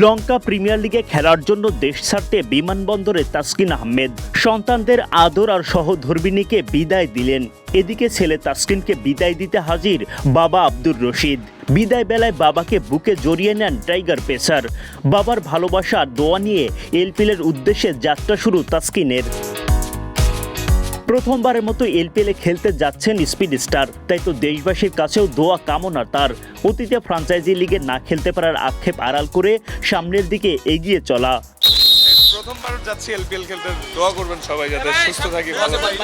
লঙ্কা premier লিগে খেলার জন্য দেশ ছাড়তে বিমানবন্দরে তাসকিন আহমেদ। সন্তানদের আদর আর সহধর্মিনীকে বিদায় দিলেন। এদিকে ছেলে তাসকিনকে বিদায় দিতে হাজির বাবা আব্দুর রশিদ। বিদায় বেলায় বাবাকে বুকে জড়িয়ে নেন টাইগার পেসার। বাবার ভালোবাসা দোয়া নিয়ে এলপিলের উদ্দেশ্যে যাত্রা শুরু তাসকিনের। প্রথমবারের মতো এলপিএলে খেলতে যাচ্ছেন স্পিড স্টার। তাই তো দেশবাসীর কাছেও দোয়া কামনা তার। অতীতে ফ্রাঞ্চাইজি লিগে না খেলতে পারার আক্ষেপ আড়াল করে সামনের দিকে এগিয়ে চলা। প্রথমবার যাচ্ছি এলপিএল খেলতে। দোয়া করবেন সবাই যাতে সুস্থ থাকি ভালো থাকি।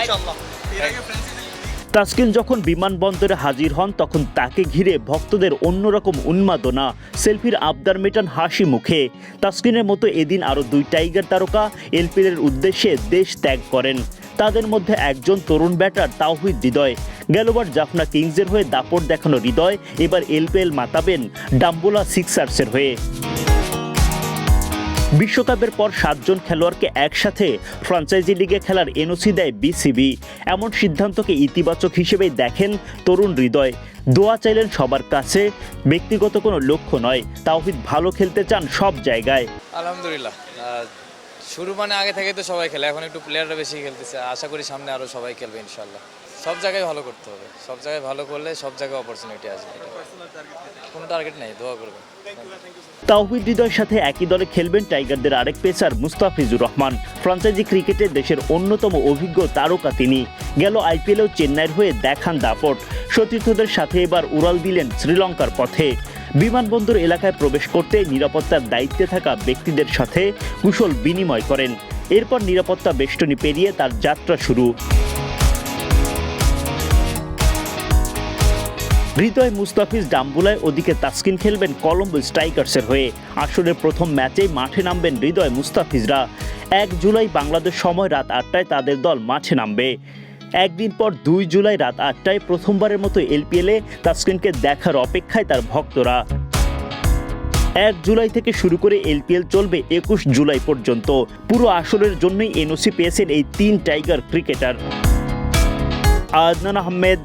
তাসকিন যখন বিমানবন্দরে হাজির হন তখন তাকে ঘিরে ভক্তদের অন্যরকম উন্মাদনা। সেলফির আবদার মেটান হাসি মুখে। তাসকিনের মতো এদিন আরও দুই টাইগার তারকা এলপিএলের উদ্দেশ্যে দেশ ত্যাগ করেন। তাদের মধ্যে একজন তরুণ ব্যাটার, তাওহিদ হৃদয়। গেলবার জাফনা কিংসের হয়ে দাপট দেখানো হৃদয়, এবার এলপিএল মাতাবেন ডাম্বোলা সিক্সার্সের হয়ে। বিশ্বকাপের পর সাতজন খেলোয়াড়কে একসাথে ফ্রাঞ্চাইজি লিগে খেলার এনওসি দেয় বিসিবি। এমন সিদ্ধান্তকে ইতিবাচক হিসেবেই দেখেন তরুণ হৃদয়। দোয়া চাইলেন সবার কাছে, ব্যক্তিগত কোনো লক্ষ্য নয়। তাওহিদ ভালো খেলতে চান সব জায়গায়। আলহামদুলিল্লাহ। শুরু মানে আগে থেকে তো সবাই খেলে, এখন একটু প্লেয়াররা বেশি খেলতেছে, আশা করি সামনে আরও সবাই খেলবে ইনশাল্লাহ সব জায়গায় ভালো করতে হবে, সব জায়গায় ভালো করলে সব জায়গায় অপরচুনিটি আসবে। কোনো টার্গেট নেই, দোয়া করবে তাওহিদ হৃদয়ের সাথে একই দলে খেলবেন টাইগারদের আরেক পেসার মুস্তাফিজুর রহমান। ফ্রাঞ্চাইজি ক্রিকেটে দেশের অন্যতম অভিজ্ঞ তারকা তিনি। গেল আইপিএলেও চেন্নাইয়ের হয়ে দেখান দাপট। সতীর্থদের সাথে এবার উড়াল দিলেন শ্রীলঙ্কার পথে। বিমানবন্দর এলাকায় প্রবেশ করতে নিরাপত্তার দায়িত্বে থাকা ব্যক্তিদের সাথে কুশল বিনিময় করেন। এরপর নিরাপত্তা বেষ্টনী পেরিয়ে তার যাত্রা শুরু। হৃদয় মুস্তাফিজ ডাম্বুলায় ওদিকে তাসকিন খেলবেন কলম্বো স্ট্রাইকার্সের হয়ে। আসরের প্রথম ম্যাচেই মাঠে নামবেন হৃদয় মুস্তাফিজরা। এক জুলাই বাংলাদেশ সময় রাত আটটায় তাদের দল মাঠে নামবে। একদিন পর দুই জুলাই রাত আটটায় প্রথমবারের মতো এলপিএলে তাসকিনকে দেখার অপেক্ষায় তার ভক্তরা। এক জুলাই থেকে শুরু করে এলপিএল চলবে একুশ জুলাই পর্যন্ত। পুরো আসরের জন্যই এনওসি পেয়েছেন এই তিন tiger cricketer. Adnan Ahmed,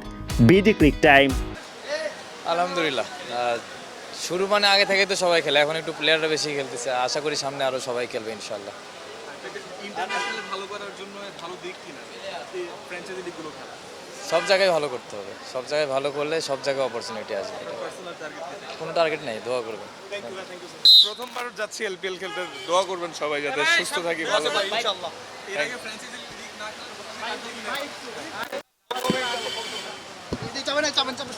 BD cric time. আলহামদুলিল্লাহ। শুরু মানে আগে থেকে তো সবাই খেলে, এখন একটু প্লেয়াররা বেশি খেলতেছে, আশা করি সামনে আরও সবাই খেলবে ইনশাল্লাহ ইন্টারন্যাশনাল ভালো করার জন্য ভালো দিক কিনা ফ্র্যাঞ্চাইজি খেলা সব জায়গায় ভালো করতে হবে। সব জায়গায় ভালো করলে সব জায়গায় অপরচুনিটি আসবে। কোনো টার্গেট নেই দোয়া করবে থ্যাংক ইউ থ্যাংক ইউ প্রথমবার যাচ্ছি এলপিএল খেলতে দোয়া করবেন সবাই যাতে সুস্থ থাকি ভালো থাকি। ইনশাআল্লাহ। এর আগে ফ্র্যাঞ্চাইজি লিগ না চাবেন চাবেন চাবেন